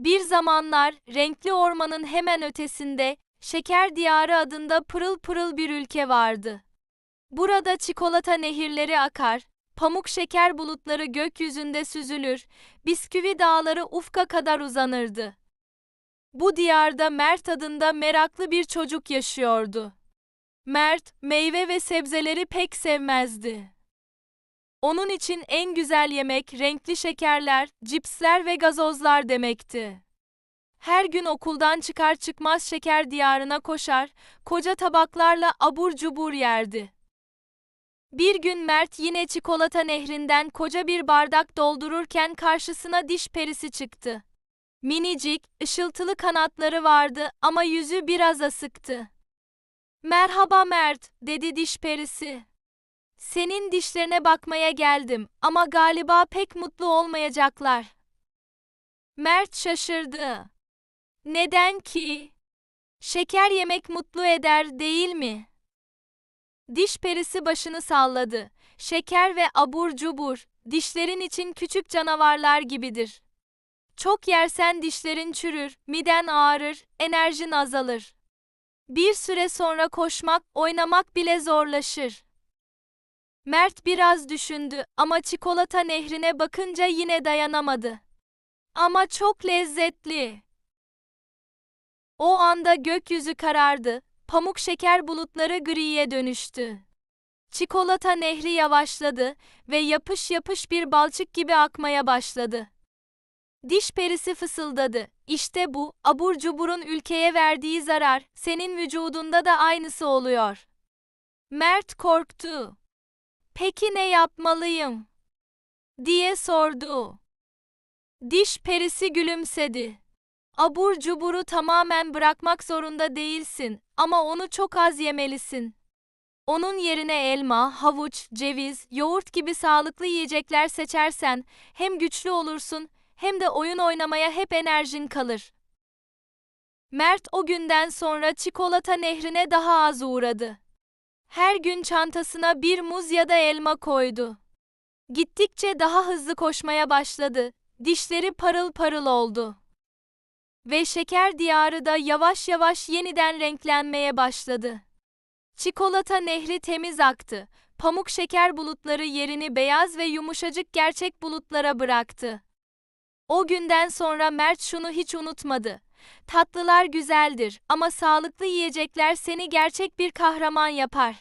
Bir zamanlar renkli ormanın hemen ötesinde Şeker Diyarı adında pırıl pırıl bir ülke vardı. Burada çikolata nehirleri akar, pamuk şeker bulutları gökyüzünde süzülür, bisküvi dağları ufka kadar uzanırdı. Bu diyarda Mert adında meraklı bir çocuk yaşıyordu. Mert, meyve ve sebzeleri pek sevmezdi. Onun için en güzel yemek renkli şekerler, cipsler ve gazozlar demekti. Her gün okuldan çıkar çıkmaz şeker diyarına koşar, koca tabaklarla abur cubur yerdi. Bir gün Mert yine çikolata nehrinden koca bir bardak doldururken karşısına diş perisi çıktı. Minicik, ışıltılı kanatları vardı ama yüzü biraz asıktı. Merhaba Mert, dedi diş perisi. Senin dişlerine bakmaya geldim ama galiba pek mutlu olmayacaklar. Mert şaşırdı. Neden ki? Şeker yemek mutlu eder değil mi? Diş perisi başını salladı. Şeker ve abur cubur, dişlerin için küçük canavarlar gibidir. Çok yersen dişlerin çürür, miden ağrır, enerjin azalır. Bir süre sonra koşmak, oynamak bile zorlaşır. Mert biraz düşündü ama çikolata nehrine bakınca yine dayanamadı. Ama çok lezzetli. O anda gökyüzü karardı, pamuk şeker bulutları griye dönüştü. Çikolata nehri yavaşladı ve yapış yapış bir balçık gibi akmaya başladı. Diş perisi fısıldadı. İşte bu, abur cuburun ülkeye verdiği zarar, senin vücudunda da aynısı oluyor. Mert korktu. Peki ne yapmalıyım? diye sordu. Diş perisi gülümsedi. Abur cuburu tamamen bırakmak zorunda değilsin ama onu çok az yemelisin. Onun yerine elma, havuç, ceviz, yoğurt gibi sağlıklı yiyecekler seçersen hem güçlü olursun hem de oyun oynamaya hep enerjin kalır. Mert o günden sonra çikolata nehrine daha az uğradı. Her gün çantasına bir muz ya da elma koydu. Gittikçe daha hızlı koşmaya başladı. Dişleri parıl parıl oldu. Ve şeker diyarı da yavaş yavaş yeniden renklenmeye başladı. Çikolata nehri temiz aktı. Pamuk şeker bulutları yerini beyaz ve yumuşacık gerçek bulutlara bıraktı. O günden sonra Mert şunu hiç unutmadı. Tatlılar güzeldir ama sağlıklı yiyecekler seni gerçek bir kahraman yapar.